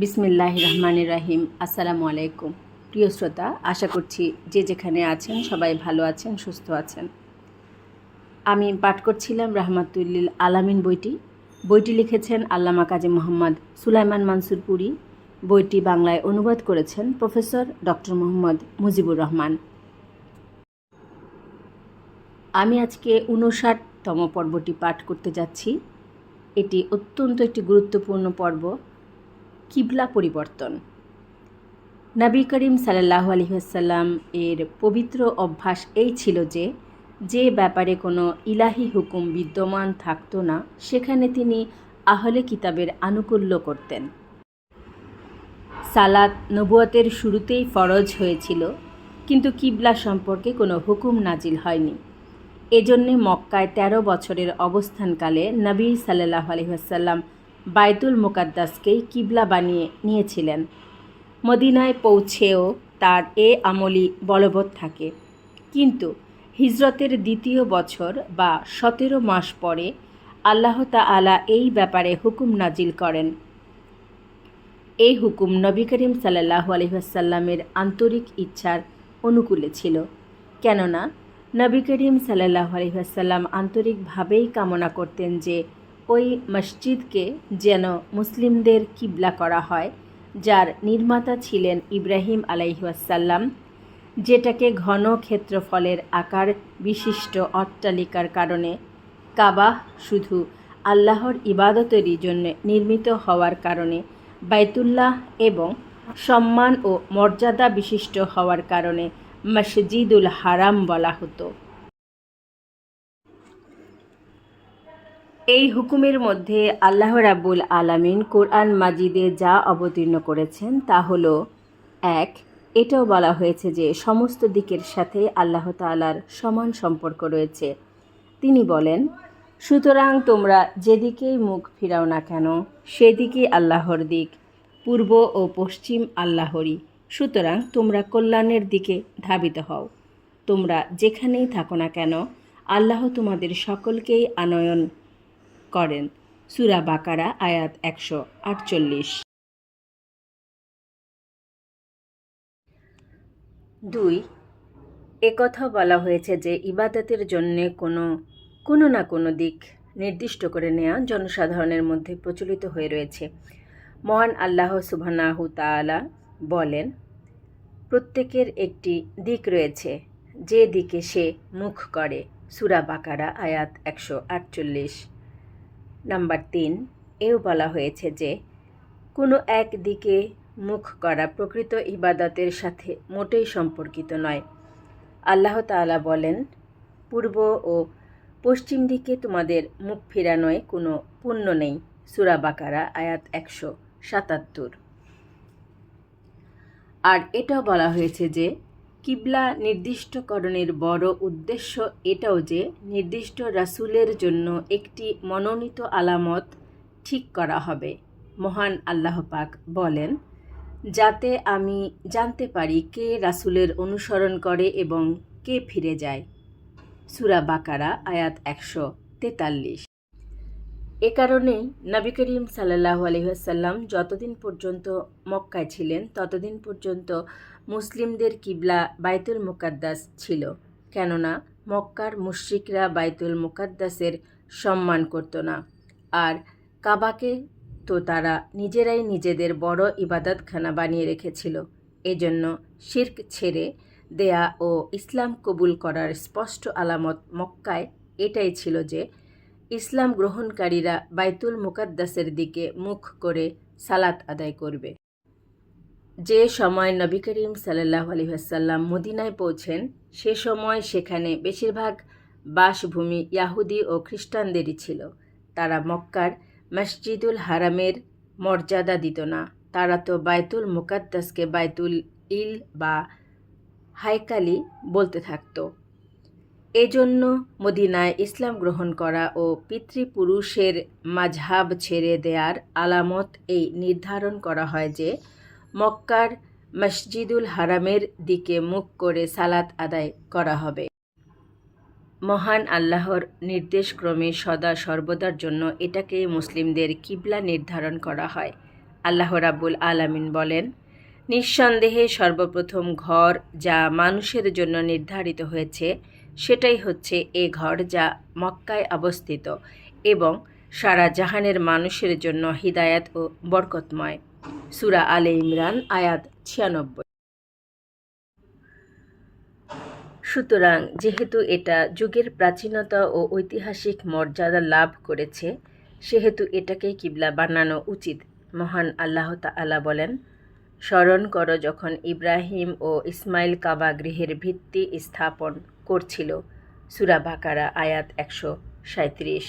বিসমিল্লাহ রহমান রাহিম। আসসালামু আলাইকুম। প্রিয় শ্রোতা, আশা করছি যে যেখানে আছেন সবাই ভালো আছেন, সুস্থ আছেন। আমি পাঠ করছিলাম রাহমাতুল্লিল আলামিন বইটি। বইটি লিখেছেন আল্লামা কাজী মোহাম্মদ সুলাইমান মানসুর পুরী। বইটি বাংলায় অনুবাদ করেছেন প্রফেসর ডক্টর মোহাম্মদ মুজিবুর রহমান। আমি আজকে উনষাটতম পর্বটি পাঠ করতে যাচ্ছি। এটি অত্যন্ত একটি গুরুত্বপূর্ণ পর্ব। কিবলা পরিবর্তন। নবী করিম সাল্লাহ আলহিহাসাল্লাম এর পবিত্র অভ্যাস এই ছিল যে যে ব্যাপারে কোনো ইলাহি হুকুম বিদ্যমান থাকতো না, সেখানে তিনি আহলে কিতাবের আনুকূল্য করতেন। সালাত নবুয়তের শুরুতেই ফরজ হয়েছিল, কিন্তু কিবলা সম্পর্কে কোনো হুকুম নাজিল হয়নি। এজন্যে মক্কায় ১৩ বছরের অবস্থানকালে নবী সাল্লাহ আলহিহাসাল্লাম বাইতুল মুকাদ্দাসকেই কিবলা বানিয়ে নিয়েছিলেন। মদিনায় পৌঁছেও তার এ আমলি বলবৎ থাকে। কিন্তু হিজরতের দ্বিতীয় বছর বা সতেরো মাস পরে আল্লাহ আলা এই ব্যাপারে হুকুম নাজিল করেন। এই হুকুম নবী করিম সাল্লাহ আলহিহাসাল্লামের আন্তরিক ইচ্ছার অনুকূলে ছিল। কেননা, নবী করিম সাল্লাহ আলহিহাসাল্লাম আন্তরিকভাবেই কামনা করতেন যে ওই মসজিদকে যেন মুসলিমদের কিবলা করা হয়, যার নির্মাতা ছিলেন ইব্রাহিম আলাইহাসাল্লাম যেটাকে ঘন ক্ষেত্রফলের আকার বিশিষ্ট অট্টালিকার কারণে কাবাহ শুধু আল্লাহর ইবাদতেরই জন্য নির্মিত হওয়ার কারণে, বাইতুল্লাহ এবং সম্মান ও মর্যাদা বিশিষ্ট হওয়ার কারণে মসজিদুল হারাম বলা হতো। এই হুকুমের মধ্যে আল্লাহ রাব্বুল আলামিন কোরআন মাজিদে যা অবতীর্ণ করেছেন তা হল, এক, এটাও বলা হয়েছে যে সমস্ত দিকের সাথে আল্লাহ তালার সমান সম্পর্ক রয়েছে। তিনি বলেন, সুতরাং তোমরা যেদিকেই মুখ ফিরাও না কেন, সেদিকেই আল্লাহর দিক, পূর্ব ও পশ্চিম আল্লাহরই। সুতরাং তোমরা কল্যাণের দিকে ধাবিত হও। তোমরা যেখানেই থাকো না কেন, আল্লাহ তোমাদের সকলকেই আনয়ন করেন। সুরা বাকারা, আয়াত একশো আটচল্লিশ। দুই একথা বলা হয়েছে যে ইবাদতের জন্য কোনো কোনো না কোনো দিক নির্দিষ্ট করে নেওয়া জনসাধারণের মধ্যে প্রচলিত হয়ে রয়েছে। মহান আল্লাহ সুবহানাহু তাআলা বলেন, প্রত্যেকের একটি দিক রয়েছে, যে দিকে সে মুখ করে। সুরা বাকারা, আয়াত একশো আটচল্লিশ। নাম্বার তিন, এও বলা হয়েছে যে, কোনো এক দিকে মুখ করা প্রকৃত ইবাদতের সাথে মোটেই সম্পর্কিত নয়। আল্লাহ তাআলা বলেন, পূর্ব ও পশ্চিম দিকে তোমাদের মুখ ফিরানোয় কোনো পুণ্য নেই। সুরা বাকারা, আয়াত একশো সাতাত্তর। আর এটাও বলা হয়েছে যে কিবলা নির্দিষ্টকরণের বড় উদ্দেশ্য এটাও যে নির্দিষ্ট রাসুলের জন্য একটি মনোনীত আলামত ঠিক করা হবে। মহান আল্লাহ পাক বলেন, যাতে আমি জানতে পারি কে রাসুলের অনুসরণ করে এবং কে ফিরে যায়। সুরা বাকারা, আয়াত একশো তেতাল্লিশ। এ কারণেই নবী করিম সাল্লাহ আলহিহাসাল্লাম যতদিন পর্যন্ত মক্কায় ছিলেন, ততদিন পর্যন্ত মুসলিমদের কিবলা বাইতুল মুকাদ্দাস ছিল, কেননা মক্কার মুশ্রিকরা বাইতুল মুকাদ্দাসের সম্মান করত না। আর কাবাকে তো তারা নিজেরাই নিজেদের বড় ইবাদতখানা বানিয়ে রেখেছিল। এজন্য শির্ক ছেড়ে দেয়া ও ইসলাম কবুল করার স্পষ্ট আলামত মক্কায় এটাই ছিল যে, ইসলাম গ্রহণকারীরা বাইতুল মুকাদ্দাসের দিকে মুখ করে সালাত আদায় করবে। যে সময় নবী করিম সাল্লাহ আলহিহাসাল্লাম মদিনায় পৌঁছেন, সে সময় সেখানে বেশিরভাগ বাসভূমি ইয়াহুদি ও খ্রিস্টানদেরই ছিল। তারা মক্কার মসজিদুল হারামের মর্যাদা দিত না। তারা তো বায়তুল মুকাদ্দাসকে বায়তুল ইল বা হাইকালি বলতে থাকতো। এজন্য মদিনায় ইসলাম গ্রহণ করা ও পিতৃপুরুষের মাঝহাব ছেড়ে দেয়ার আলামত এই নির্ধারণ করা হয় যে মক্কার মসজিদুল হারামের দিকে মুখ করে সালাত আদায় করা হবে। মহান আল্লাহর নির্দেশক্রমে সদা সর্বদার জন্য এটাকে মুসলিমদের কিবলা নির্ধারণ করা হয়। আল্লাহ রাব্বুল আলামিন বলেন, নিঃসন্দেহে সর্বপ্রথম ঘর যা মানুষের জন্য নির্ধারিত হয়েছে, সেটাই হচ্ছে এ ঘর যা মক্কায় অবস্থিত এবং সারা জাহানের মানুষের জন্য হিদায়াত ও বরকতময়। সুরা আলে ইমরান, আয়াত ছিয়ানব্বই। সুতরাং যেহেতু এটা যুগের প্রাচীনতা ও ঐতিহাসিক মর্যাদা লাভ করেছে, সেহেতু এটাকে কিবলা বানানো উচিত, মহান আল্লাহ তাআলা বলেন। স্মরণ করো যখন ইব্রাহিম ও ইসমাইল কাবা গৃহের ভিত্তি স্থাপন করছিল, সুরা বাকারা আয়াত একশো সাঁত্রিশ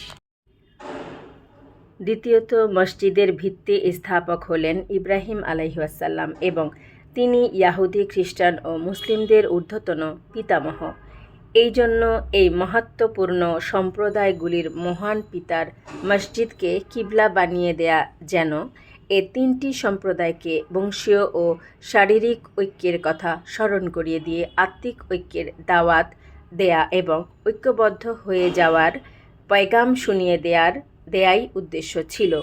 দ্বিতীয়ত মসজিদের ভিত্তি স্থাপক হলেন ইব্রাহিম আলাইহাসাল্লাম এবং তিনি ইয়াহুদি, খ্রিস্টান ও মুসলিমদের ঊর্ধ্বতন পিতামহ। এই জন্য এই মহত্বপূর্ণ সম্প্রদায়গুলির মহান পিতার মসজিদকে কিবলা বানিয়ে দেয়া যেন এ তিনটি সম্প্রদায়কে বংশীয় ও শারীরিক ঐক্যের কথা স্মরণ করিয়ে দিয়ে আত্মিক ঐক্যের দাওয়াত দেয়া এবং ঐক্যবদ্ধ হয়ে যাওয়ার পয়গাম শুনিয়ে দেয়ার দেয়াই উদ্দেশ্য ছিল।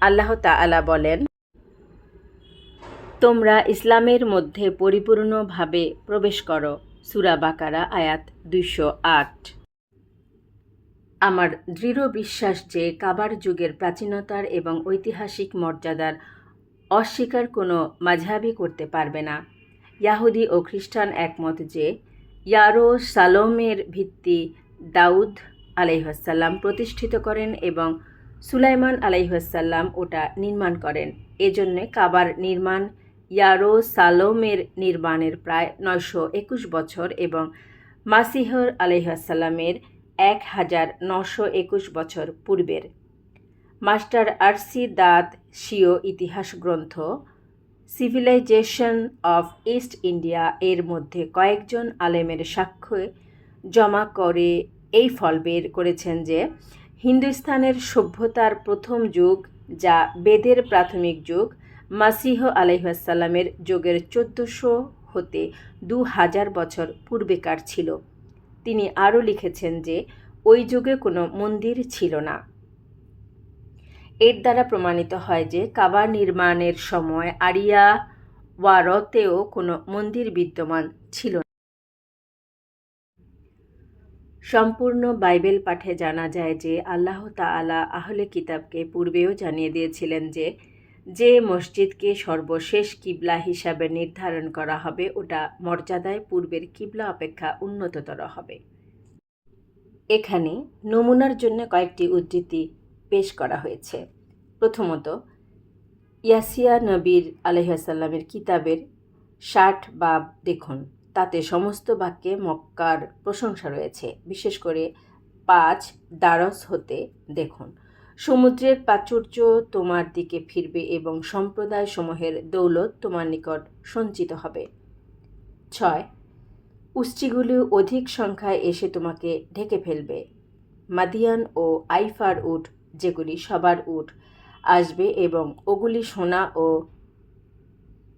আল্লাহ তাআলা বলেন, তোমরা ইসলামের মধ্যে পরিপূর্ণভাবে প্রবেশ করো। সুরা বাকারা, আয়াত দুইশো আট। আমার দৃঢ় বিশ্বাস যে কাবার যুগের প্রাচীনতার এবং ঐতিহাসিক মর্যাদার অস্বীকার কোনো মাঝহাবি করতে পারবে না। ইয়াহুদি ও খ্রিস্টান একমত যে ইয়ারো সালোমের ভিত্তি দাউদ আলাইহাসাল্লাম প্রতিষ্ঠিত করেন এবং সুলাইমান আলাইহাসাল্লাম ওটা নির্মাণ করেন। এজন্য কাবার নির্মাণ ইয়ারো সালোমের নির্মাণের প্রায় নয়শো একুশ বছর এবং মাসিহর আলাইহাসাল্লামের এক হাজার নশো একুশ বছর পূর্বের। মাস্টার আরসি দাত শিও ইতিহাস গ্রন্থ, সিভিলাইজেশন অফ ইস্ট ইন্ডিয়া এর মধ্যে কয়েকজন আলেমের সাক্ষ্য জমা করে এই ফল বের করেছেন যে হিন্দুস্তানের সভ্যতার প্রথম যুগ, যা বেদের প্রাথমিক যুগ, মাসিহ আলাইহাসাল্লামের যুগের চোদ্দোশো হতে দু হাজার বছর পূর্বেকার ছিল। তিনি আরও লিখেছেন যে, ওই যুগে কোনো মন্দির ছিল না। এর দ্বারা প্রমাণিত হয় যে কাবা নির্মাণের সময় আরিয়া ওয়ারতেও কোনো মন্দির বিদ্যমান ছিল না। সম্পূর্ণ বাইবেল পাঠে জানা যায় যে আল্লাহ তাআলা আহলে কিতাবকে পূর্বেও জানিয়ে দিয়েছিলেন যে যে মসজিদকে সর্বশেষ কিবলা হিসাবে নির্ধারণ করা হবে, ওটা মর্যাদায় পূর্বের কিবলা অপেক্ষা উন্নততর হবে। এখানে নমুনার জন্য কয়েকটি উদ্ধৃতি পেশ করা হয়েছে। প্রথমত, ইয়াসিয়া নবীর আলহাসাল্লামের কিতাবের ষাট বাব দেখুন। তাতে সমস্ত বাক্যে মক্কার প্রশংসা রয়েছে। বিশেষ করে পাঁচ দ্বারস হতে দেখুন। সমুদ্রের প্রাচুর্য তোমার দিকে ফিরবে এবং সম্প্রদায় সমূহের দৌলত তোমার নিকট সঞ্চিত হবে। ছয় উষ্টিগুলি অধিক সংখ্যায় এসে তোমাকে ঢেকে ফেলবে। মাদিয়ান ও আইফার উট, যেগুলি সবার উট, আসবে এবং ওগুলি সোনা ও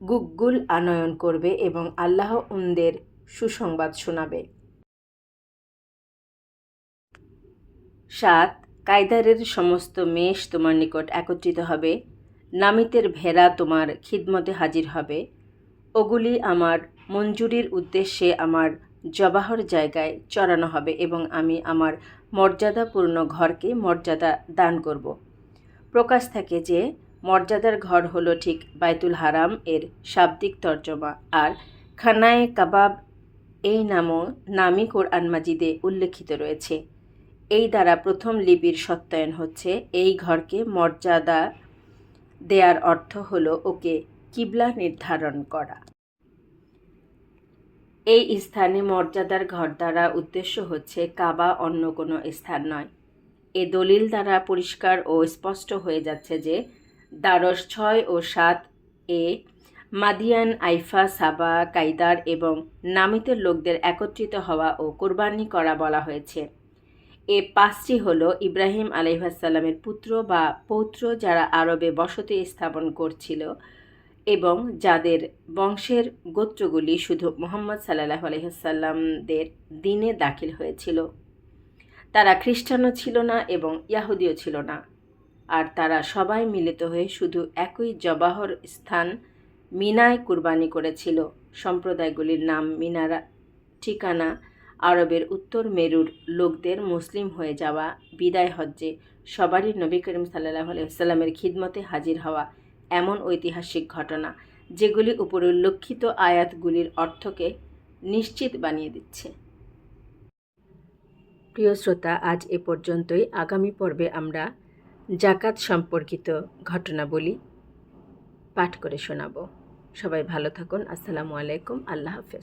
গুগগুল আনয়ন করবে এবং আল্লাহ উনদের সুসংবাদ শোনাবে। সাত, কায়দারের সমস্ত মেষ তোমার নিকট একত্রিত হবে, নামিতের ভেড়া তোমার খিদমতে হাজির হবে। ওগুলি আমার মঞ্জুরির উদ্দেশ্যে আমার জবাহর জায়গায় চড়ানো হবে এবং আমি আমার মর্যাদাপূর্ণ ঘরকে মর্যাদা দান করব। প্রকাশ থাকে যে মর্যাদার ঘর হলো ঠিক বাইতুল হারাম এর শাব্দিক তর্জমা। আর খানায় কাবাব এই নামও নামই কোরআন মাজিদে উল্লেখিত রয়েছে। এই দ্বারা প্রথম লিপির সত্যায়ন হচ্ছে, এই ঘরকে মর্যাদা দেয়ার অর্থ হলো ওকে কিবলা নির্ধারণ করা। এই স্থানে মর্যাদার ঘর দ্বারা উদ্দেশ্য হচ্ছে কাবা অন্য কোনো স্থান নয়। এ দলিল দ্বারা পরিষ্কার ও স্পষ্ট হয়ে যাচ্ছে যে দ্বারস ছয় ও সাত এ মাদিয়ান, আইফা, সাবা, কাইদার এবং নামিতের লোকদের একত্রিত হওয়া ও কোরবানি করা বলা হয়েছে। এ পাঁচটি হল ইব্রাহিম আলহাসাল্লামের পুত্র বা পৌত্র যারা আরবে বসতি স্থাপন করছিল এবং যাদের বংশের গোত্রগুলি শুধু মোহাম্মদ সাল্লাহ আলহাসাল্লামদের দিনে দাখিল হয়েছিল। তারা খ্রিস্টানও ছিল না এবং ইয়াহুদিও ছিল না। আর তারা সবাই মিলিত হয়ে শুধু একই জবাহর স্থান মিনায় কুরবানি করেছিল। সম্প্রদায়গুলির নাম মিনারা, ঠিকানা আরবের উত্তর মেরুর। লোকদের মুসলিম হয়ে যাওয়া বিদায় হজ্জে সবারই নবী করিম সাল্লাহ আলাইসাল্লামের খিদমতে হাজির হওয়া এমন ঐতিহাসিক ঘটনা, যেগুলি উপরে উল্লেখিত আয়াতগুলির অর্থকে নিশ্চিত বানিয়ে দিচ্ছে। প্রিয় শ্রোতা, আজ এ পর্যন্তই। আগামী পর্বে আমরা জাকাত সম্পর্কিত ঘটনা বলি পাঠ করে শোনাব। সবাই ভালো থাকুন। আসসালামু আলাইকুম। আল্লাহ হাফেজ।